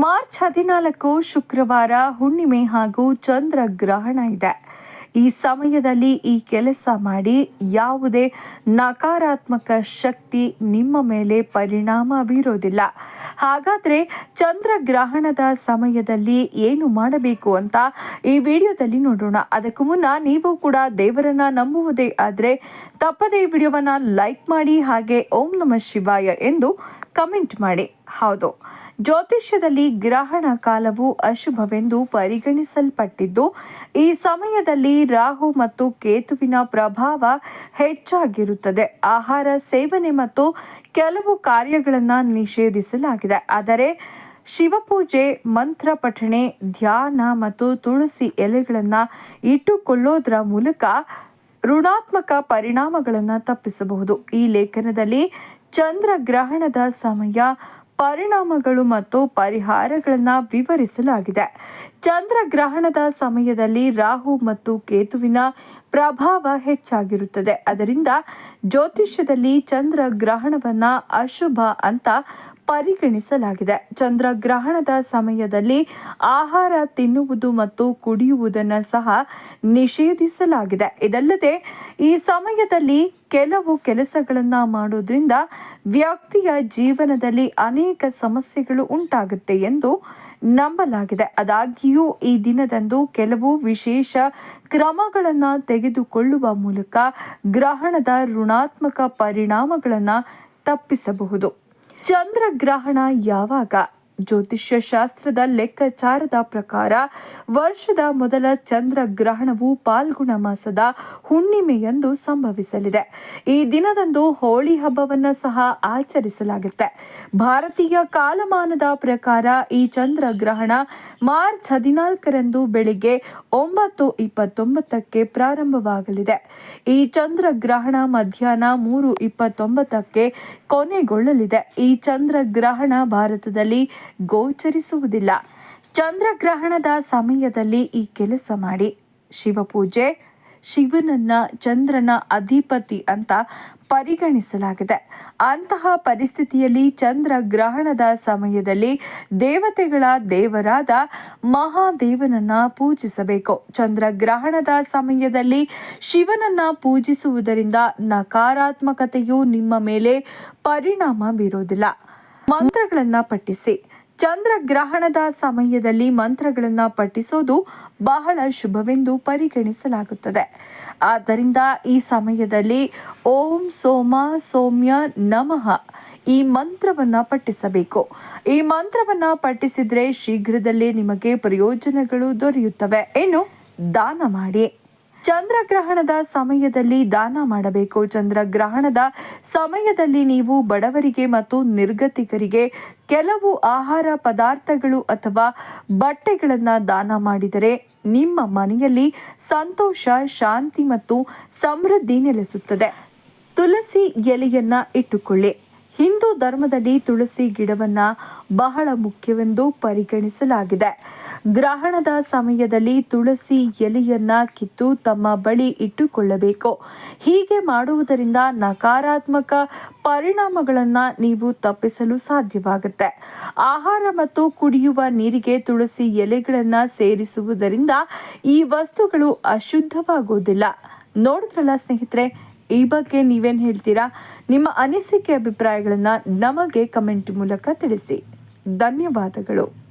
March ಹದಿನಾಲ್ಕು ಶುಕ್ರವಾರ ಹುಣ್ಣಿಮೆ ಹಾಗೂ ಚಂದ್ರ ಗ್ರಹಣ ಇದೆ. ಈ ಸಮಯದಲ್ಲಿ ಈ ಕೆಲಸ ಮಾಡಿ ಯಾವುದೇ ನಕಾರಾತ್ಮಕ ಶಕ್ತಿ ನಿಮ್ಮ ಮೇಲೆ ಪರಿಣಾಮ ಬೀರೋದಿಲ್ಲ. ಹಾಗಾದರೆ ಚಂದ್ರಗ್ರಹಣದ ಸಮಯದಲ್ಲಿ ಏನು ಮಾಡಬೇಕು ಅಂತ ಈ ವಿಡಿಯೋದಲ್ಲಿ ನೋಡೋಣ. ಅದಕ್ಕೂ ಮುನ್ನ ನೀವು ಕೂಡ ದೇವರನ್ನ ನಂಬುವುದೇ ಆದರೆ ತಪ್ಪದೇ ವಿಡಿಯೋವನ್ನು ಲೈಕ್ ಮಾಡಿ ಹಾಗೆ ಓಂ ನಮಃ ಶಿವಾಯ ಎಂದು ಕಮೆಂಟ್ ಮಾಡಿ. ಹೌದು. ಜ್ಯೋತಿಷ್ಯದಲ್ಲಿ ಗ್ರಹಣ ಕಾಲವು ಅಶುಭವೆಂದು ಪರಿಗಣಿಸಲ್ಪಟ್ಟಿದ್ದು, ಈ ಸಮಯದಲ್ಲಿ ರಾಹು ಮತ್ತು ಕೇತುವಿನ ಪ್ರಭಾವ ಹೆಚ್ಚಾಗಿರುತ್ತದೆ. ಆಹಾರ, ಸೇವನೆ ಮತ್ತು ಕೆಲವು ಕಾರ್ಯಗಳನ್ನು ನಿಷೇಧಿಸಲಾಗಿದೆ. ಆದರೆ, ಶಿವಪೂಜೆ, ಮಂತ್ರ ಪಠಣೆ, ಧ್ಯಾನ ಮತ್ತು ತುಳಸಿ ಎಲೆಗಳನ್ನು ಇಟ್ಟುಕೊಳ್ಳೋದ್ರ ಮೂಲಕ ಋಣಾತ್ಮಕ ಪರಿಣಾಮಗಳನ್ನು ತಪ್ಪಿಸಬಹುದು. ಈ ಲೇಖನದಲ್ಲಿ ಚಂದ್ರ ಗ್ರಹಣದ ಸಮಯ ಪರಿಣಾಮಗಳು ಮತ್ತು ಪರಿಹಾರಗಳನ್ನು ವಿವರಿಸಲಾಗಿದೆ. ಚಂದ್ರಗ್ರಹಣದ ಸಮಯದಲ್ಲಿ ರಾಹು ಮತ್ತು ಕೇತುವಿನ ಪ್ರಭಾವ ಹೆಚ್ಚಾಗಿರುತ್ತದೆ. ಅದರಿಂದ ಜ್ಯೋತಿಷ್ಯದಲ್ಲಿ ಚಂದ್ರಗ್ರಹಣವನ್ನು ಅಶುಭ ಅಂತ ಪರಿಗಣಿಸಲಾಗಿದೆ. ಚಂದ್ರಗ್ರಹಣದ ಸಮಯದಲ್ಲಿ ಆಹಾರ ತಿನ್ನುವುದು ಮತ್ತು ಕುಡಿಯುವುದನ್ನು ಸಹ ನಿಷೇಧಿಸಲಾಗಿದೆ. ಇದಲ್ಲದೆ ಈ ಸಮಯದಲ್ಲಿ ಕೆಲವು ಕೆಲಸಗಳನ್ನು ಮಾಡೋದ್ರಿಂದ ವ್ಯಕ್ತಿಯ ಜೀವನದಲ್ಲಿ ಅನೇಕ ಸಮಸ್ಯೆಗಳು ಉಂಟಾಗುತ್ತೆ ಎಂದು ನಂಬಲಾಗಿದೆ. ಆದಾಗ್ಯೂ, ಈ ದಿನದಂದು ಕೆಲವು ವಿಶೇಷ ಕ್ರಮಗಳನ್ನು ತೆಗೆದುಕೊಳ್ಳುವ ಮೂಲಕ ಗ್ರಹಣದ ಋಣಾತ್ಮಕ ಪರಿಣಾಮಗಳನ್ನು ತಪ್ಪಿಸಬಹುದು. ಚಂದ್ರಗ್ರಹಣ ಯಾವಾಗ? ಜ್ಯೋತಿಷ್ಯ ಶಾಸ್ತ್ರದ ಲೆಕ್ಕಾಚಾರದ ಪ್ರಕಾರ ವರ್ಷದ ಮೊದಲ ಚಂದ್ರ ಗ್ರಹಣವು ಪಾಲ್ಗುಣ ಮಾಸದ ಹುಣ್ಣಿಮೆಯಂದು ಸಂಭವಿಸಲಿದೆ. ಈ ದಿನದಂದು ಹೋಳಿ ಹಬ್ಬವನ್ನು ಸಹ ಆಚರಿಸಲಾಗುತ್ತೆ. ಭಾರತೀಯ ಕಾಲಮಾನದ ಪ್ರಕಾರ ಈ ಚಂದ್ರ ಗ್ರಹಣ ಮಾರ್ಚ್ ಹದಿನಾಲ್ಕರಂದು ಬೆಳಿಗ್ಗೆ ಒಂಬತ್ತು ಇಪ್ಪತ್ತೊಂಬತ್ತಕ್ಕೆ ಪ್ರಾರಂಭವಾಗಲಿದೆ. ಈ ಚಂದ್ರ ಗ್ರಹಣ ಮಧ್ಯಾಹ್ನ ಮೂರು ಇಪ್ಪತ್ತೊಂಬತ್ತಕ್ಕೆ ಕೊನೆಗೊಳ್ಳಲಿದೆ. ಈ ಚಂದ್ರ ಗ್ರಹಣ ಭಾರತದಲ್ಲಿ ಗೋಚರಿಸುವುದಿಲ್ಲ. ಚಂದ್ರಗ್ರಹಣದ ಸಮಯದಲ್ಲಿ ಈ ಕೆಲಸ ಮಾಡಿ. ಶಿವಪೂಜೆ, ಶಿವನನ್ನ ಚಂದ್ರನ ಅಧಿಪತಿ ಅಂತ ಪರಿಗಣಿಸಲಾಗಿದೆ. ಅಂತಹ ಪರಿಸ್ಥಿತಿಯಲ್ಲಿ ಚಂದ್ರ ಗ್ರಹಣದ ಸಮಯದಲ್ಲಿ ದೇವತೆಗಳ ದೇವರಾದ ಮಹಾದೇವನನ್ನ ಪೂಜಿಸಬೇಕು. ಚಂದ್ರಗ್ರಹಣದ ಸಮಯದಲ್ಲಿ ಶಿವನನ್ನ ಪೂಜಿಸುವುದರಿಂದ ನಕಾರಾತ್ಮಕತೆಯು ನಿಮ್ಮ ಮೇಲೆ ಪರಿಣಾಮ ಬೀರೋದಿಲ್ಲ. ಮಂತ್ರಗಳನ್ನು ಪಠಿಸಿ. ಚಂದ್ರಗ್ರಹಣದ ಸಮಯದಲ್ಲಿ ಮಂತ್ರಗಳನ್ನು ಪಠಿಸೋದು ಬಹಳ ಶುಭವೆಂದು ಪರಿಗಣಿಸಲಾಗುತ್ತದೆ. ಆದ್ದರಿಂದ ಈ ಸಮಯದಲ್ಲಿ ಓಂ ಸೋಮ ಸೌಮ್ಯ ನಮಃ ಈ ಮಂತ್ರವನ್ನ ಪಠಿಸಬೇಕು. ಈ ಮಂತ್ರವನ್ನ ಪಠಿಸಿದ್ರೆ ಶೀಘ್ರದಲ್ಲೇ ನಿಮಗೆ ಪ್ರಯೋಜನಗಳು ದೊರೆಯುತ್ತವೆ. ಇನ್ನು ದಾನ ಮಾಡಿ. ಚಂದ್ರಗ್ರಹಣದ ಸಮಯದಲ್ಲಿ ದಾನ ಮಾಡಬೇಕು. ಚಂದ್ರಗ್ರಹಣದ ಸಮಯದಲ್ಲಿ ನೀವು ಬಡವರಿಗೆ ಮತ್ತು ನಿರ್ಗತಿಕರಿಗೆ ಕೆಲವು ಆಹಾರ ಪದಾರ್ಥಗಳು ಅಥವಾ ಬಟ್ಟೆಗಳನ್ನು ದಾನ ಮಾಡಿದರೆ ನಿಮ್ಮ ಮನೆಯಲ್ಲಿ ಸಂತೋಷ, ಶಾಂತಿ ಮತ್ತು ಸಮೃದ್ಧಿ ನೆಲೆಸುತ್ತದೆ. ತುಳಸಿ ಎಲೆಯನ್ನ ಇಟ್ಟುಕೊಳ್ಳಿ. ಹಿಂದೂ ಧರ್ಮದಲ್ಲಿ ತುಳಸಿ ಗಿಡವನ್ನ ಬಹಳ ಮುಖ್ಯವೆಂದು ಪರಿಗಣಿಸಲಾಗಿದೆ. ಗ್ರಹಣದ ಸಮಯದಲ್ಲಿ ತುಳಸಿ ಎಲೆಯನ್ನ ಕಿತ್ತು ತಮ್ಮ ಬಳಿ ಇಟ್ಟುಕೊಳ್ಳಬೇಕು. ಹೀಗೆ ಮಾಡುವುದರಿಂದ ನಕಾರಾತ್ಮಕ ಪರಿಣಾಮಗಳನ್ನು ನೀವು ತಪ್ಪಿಸಲು ಸಾಧ್ಯವಾಗುತ್ತೆ. ಆಹಾರ ಮತ್ತು ಕುಡಿಯುವ ನೀರಿಗೆ ತುಳಸಿ ಎಲೆಗಳನ್ನ ಸೇರಿಸುವುದರಿಂದ ಈ ವಸ್ತುಗಳು ಅಶುದ್ಧವಾಗುವುದಿಲ್ಲ. ನೋಡಿದ್ರಲ್ಲ ಸ್ನೇಹಿತರೆ ಈ ಬಗ್ಗೆ ನೀವೇನು ಹೇಳ್ತೀರಾ? ನಿಮ್ಮ ಅನಿಸಿಕೆ ಅಭಿಪ್ರಾಯಗಳನ್ನು ನಮಗೆ ಕಮೆಂಟ್ ಮೂಲಕ ತಿಳಿಸಿ. ಧನ್ಯವಾದಗಳು.